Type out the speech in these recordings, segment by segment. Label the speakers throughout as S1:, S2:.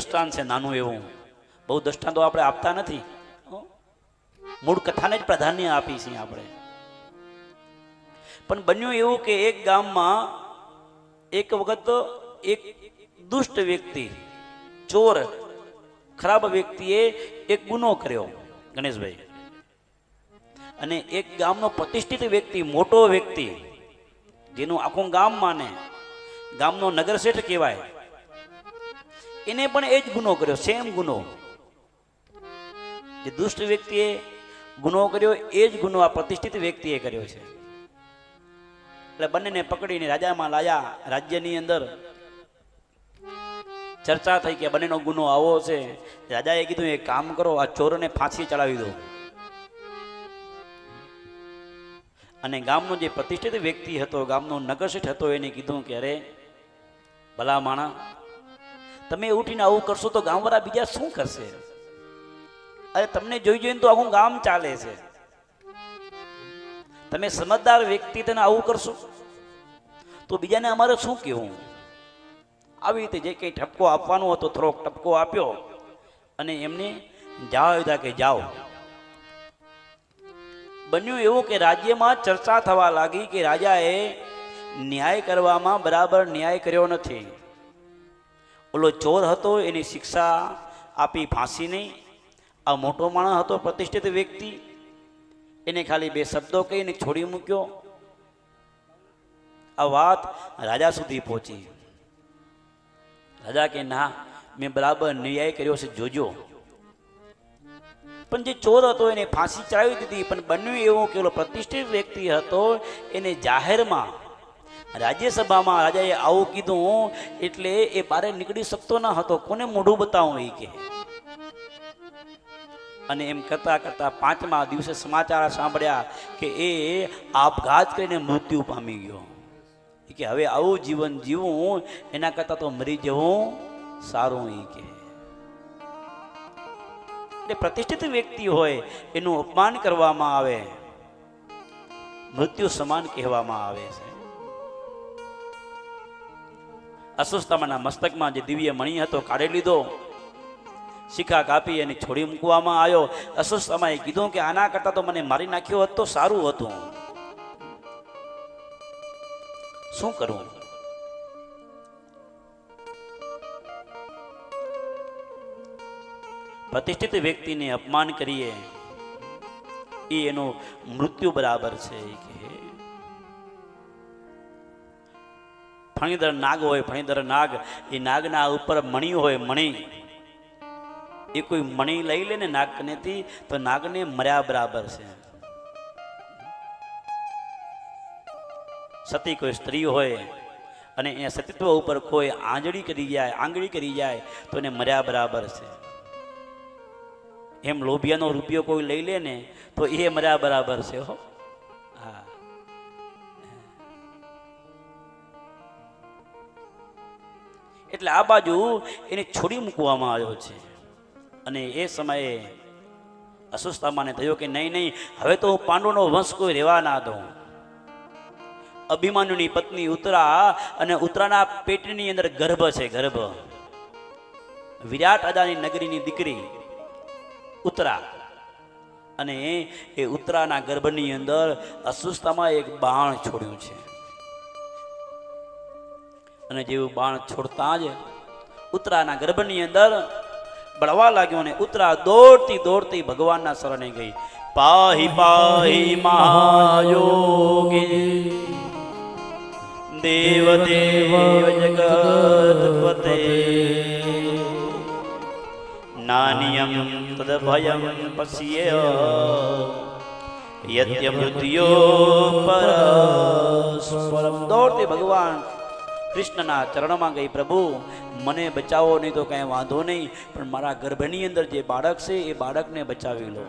S1: દ્રષ્ટાંત છે નાનું એવું. બહુ દ્રષ્ટાંતો આપણે આપતા નથી. મૂળ કથાને જ પ્રાધાન્ય આપી છીએ આપણે. પણ બન્યું એવું કે એક ગામમાં એક વખત એક દુષ્ટ વ્યક્તિ, ચોર, ખરાબ વ્યક્તિએ એક ગુનો કર્યો, ગણેશભાઈ. અને એક ગામનો પ્રતિષ્ઠિત વ્યક્તિ, મોટો વ્યક્તિ, જેનું આખું ગામ માને. ગામનો નગરશેઠ કહેવાય. એને પણ એ જ ગુનો કર્યો સેમ ગુનો. જે દુષ્ટ વ્યક્તિએ ગુનો કર્યો, એ જ ગુનો આ પ્રતિષ્ઠિત વ્યક્તિએ કર્યો છે. એટલે બંનેને પકડીને રાજામાં લાયા. રાજ્યની અંદર ચર્ચા થઈ કે બંનેનો ગુનો આવો છે. રાજાએ કીધું, એક કામ કરો, આ ચોરને ફાંસી ચડાવી દો. અને ગામનો જે પ્રતિષ્ઠિત વ્યક્તિ હતો, ગામનો નગરશેઠ હતો, એને કીધું કે, અરે, ભલા માણા તમે ઉઠીને આવું કરશો તો ગામવાળા બીજા શું કરશે? અરે તમને જોઈ જોઈને તો આખું ગામ ચાલે છે. તમે સમજદાર વ્યક્તિ તેને આવું કરશો? તો બીજાને અમારે શું કહેવું? આવી રીતે જે કંઈ ઠપકો આપવાનો હતો, થોડોક ટપકો આપ્યો અને એમને જાઓ હતા કે જાઓ. બન્યું એવું કે રાજ્યમાં ચર્ચા થવા લાગી કે રાજાએ ન્યાય કરવામાં બરાબર ન્યાય કર્યો નથી. ઓલો ચોર હતો, એની શિક્ષા આપી ફાંસી નહીં. આ મોટો માણસ હતો, પ્રતિષ્ઠિત વ્યક્તિ. એને ખાલી બે શબ્દો કહીને છોડી મૂક્યો. આ વાત રાજા સુધી પહોંચી. રાજા કે, ના, મેં બરાબર ન્યાય કર્યો છે, જોજો. પણ જે ચોર હતો, એને ફાંસી ચડાવી દીધી. પણ બન્યું એવું કે ઓલો પ્રતિષ્ઠિત વ્યક્તિ હતો, એને જાહેરમાં રાજ્યસભામાં રાજાએ આવું કીધું, એટલે એ બારે નીકળી શકતો ન હતો. કોને મોઢું બતાવું? એ કે અને એમ કરતા કરતા પાંચમા દિવસે સમાચાર સાંભળ્યા કે એ આપઘાત કરીને મૃત્યુ પામી ગયો. કે, હવે આવું જીવન જીવવું એના કરતાં તો મરી જવું સારું, એ કે એટલે પ્રતિષ્ઠિત વ્યક્તિ હોય, એનું અપમાન કરવામાં આવે. મૃત્યુ સમાન કહેવામાં આવે છે. અસ્વસ્થતામાંના મસ્તકમાં જે દિવ્ય મણિ હતો, કાઢી લીધો. શિખા કાપી અને છોડી મૂકવામાં આવ્યો. અસ્વસ્થતામાં કીધું કે આના કરતાં તો મને મારી નાખ્યો હોત સારું હતું. શું કરવું પ્રતિષ્ઠિત વ્યક્તિને અપમાન કરીએ. એ એનું મૃત્યુ બરાબર છે. કે ફણીધર નાગ હોય ફણીધર નાગ. એ નાગના ઉપર મણી હોય, મણી. એ કોઈ મણી લઈ લે ને નાગ કનેથી તો નાગને મર્યા બરાબર છે. સતી કોઈ સ્ત્રી હોય અને એ સતીત્વ ઉપર કોઈ આંજળી કરી જાય, આંગળી કરી જાય, તો એને મર્યા બરાબર છે. એમ લોભિયાનો રૂપિયો કોઈ લઈ લે ને, તો એ મર્યા બરાબર છે, હા. એટલે આ બાજુ એને છોડી મૂકવામાં આવ્યો છે. અને એ સમયે અસુસ્થામાને થયો કે નહીં નહીં, હવે તો હું પાંડવનો વંશ કોઈ રહેવા ના દઉં. અભિમાન્યુની પત્ની ઉતરા અને ઉત્તરાના પેટની અંદર ગર્ભ છે, ગર્ભ. વિરાટ અદાની નગરીની દીકરી ઉતરા. અને એ ઉત્તરાના ગર્ભની અંદર અસ્વસ્થતામાં એક બાણ છોડ્યું છે. અને જેવું બાણ છોડતા જ ઉત્તરાના ગર્ભની અંદર બળવા લાગ્યો અને ઉત્તરા દોડતી દોડતી ભગવાનના શરણે ગઈ. પાહી પાહી મહાયોગી. દેવ દેવ જગતપતે નાનિયમ તદ ભયમ પશ્ય. યત્ય મૃત્યો પરસ્પરમ દોડતી ભગવાન કૃષ્ણના ચરણમાં ગઈ, પ્રભુ, મને બચાવો, નહીં તો કાંઈ વાંધો નહીં, પણ મારા ગર્ભની અંદર જે બાળક છે, એ બાળકને બચાવી લો.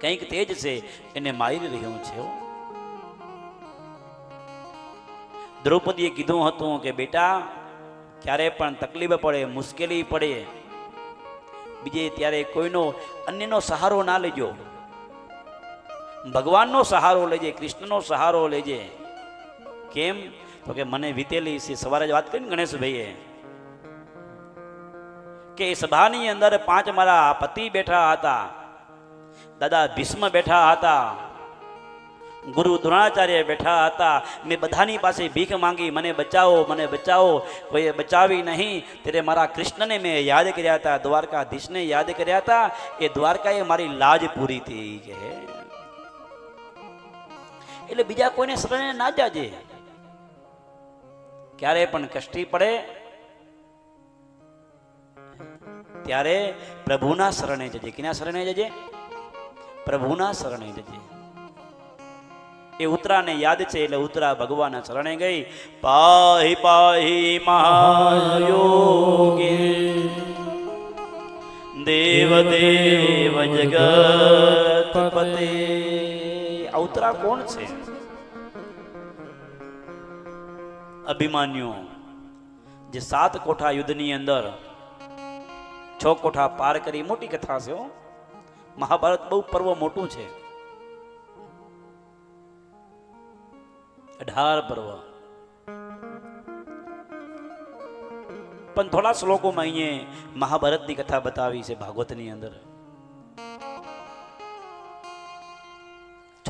S1: કંઈક તેજ છે, એને મારી રહ્યું છે દ્રૌપદીએ કીધું હતું કે, બેટા, ક્યારે પણ તકલીફ પડે, મુશ્કેલી પડે, બીજે ત્યારે કોઈનો અન્યનો સહારો ના લેજો. ભગવાનનો સહારો લેજે, કૃષ્ણનો સહારો લેજે. કેમ? તો કે મને વીતેલી છે સવારે જ વાત કરી ને ગણેશભાઈએ કે એ સભાની અંદર પાંચ મારા પતિ બેઠા હતા, દાદા ભીષ્મ બેઠા હતા, ગુરુ દ્રોણાચાર્ય બેઠા હતા, મેં બધાની પાસે ભીખ માંગી, મને બચાવો મને બચાવો કોઈએ બચાવી નહીં. ત્યારે મારા કૃષ્ણને મેં યાદ કર્યા હતા, દ્વારકાધીશને યાદ કર્યા હતા એ દ્વારકાએ મારી લાજ પૂરી થઈ કે એટલે બીજા કોઈને શરણે ના જાજે. ક્યારે પણ કષ્ટી પડે, ત્યારે પ્રભુના શરણે જજે. કિના શરણે જજે? પ્રભુના શરણે જજે. એ ઉતરાને યાદ છે, એટલે ઉતરા ભગવાનના શરણે ગઈ. પાહી પાહી મહાયોગે. દેવ દેવ જગત પતે આ ઉતરા કોણ છે? અભિમાન્યુ. જે સાત કોઠા યુદ્ધની અંદર છ કોઠા પાર કરી મોટી કથા છે. મહાભારત બહુ પર્વ મોટું છે. અઢાર પર્વ. પણ થોડા શ્લોકોમાં અહીંયા મહાભારતની કથા બતાવી છે ભાગવતની અંદર.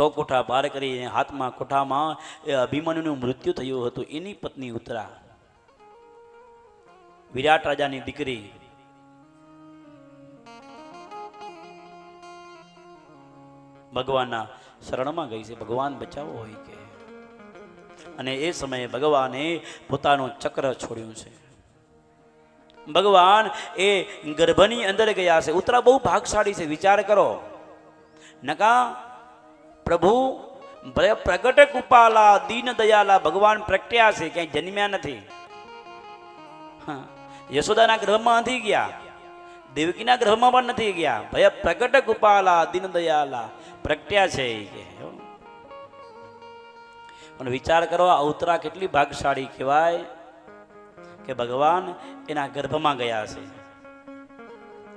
S1: છ કોઠા પાર કરી હાથમાં કોઠામાં એ અભિમન્યુનું મૃત્યુ થયું હતું. એની પત્ની ઉતરા. વિરાટ રાજાની દીકરી. ભગવાનના શરણમાં ગઈ છે. ભગવાન બચાવો હોય કે? અને એ સમયે ભગવાને પોતાનું ચક્ર છોડ્યું છે. ભગવાન એ ગર્ભની અંદર ગયા છે. ઉતરા બહુ ભાગશાળી છે. વિચાર કરો. નકા પ્રભુ પ્રગટ કૃપાલા, દીન દયાલા, ભગવાન પ્રગટ્યા છે, ક્યાંય જન્મ્યા નથી. યશોદાના ગ્રહમાં નથી ગયા. દેવકીના ગ્રહમાં પણ નથી ગયા. ભય પ્રગટ કૃપાલા, દીન દયાલા, પ્રગટ્યા છે પણ વિચાર કરો, આ ઉતરા કેટલી ભાગશાળી કહેવાય કે ભગવાન એના ગર્ભમાં ગયા છે.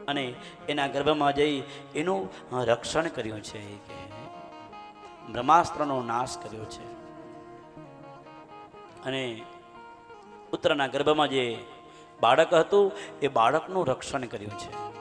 S1: અને એના ગર્ભમાં જઈ એનું રક્ષણ કર્યું છે કે બ્રહ્માસ્ત્રનો નાશ કર્યો છે. અને પુત્રના ગર્ભમાં જે બાળક હતું, એ બાળકનું રક્ષણ કર્યું છે.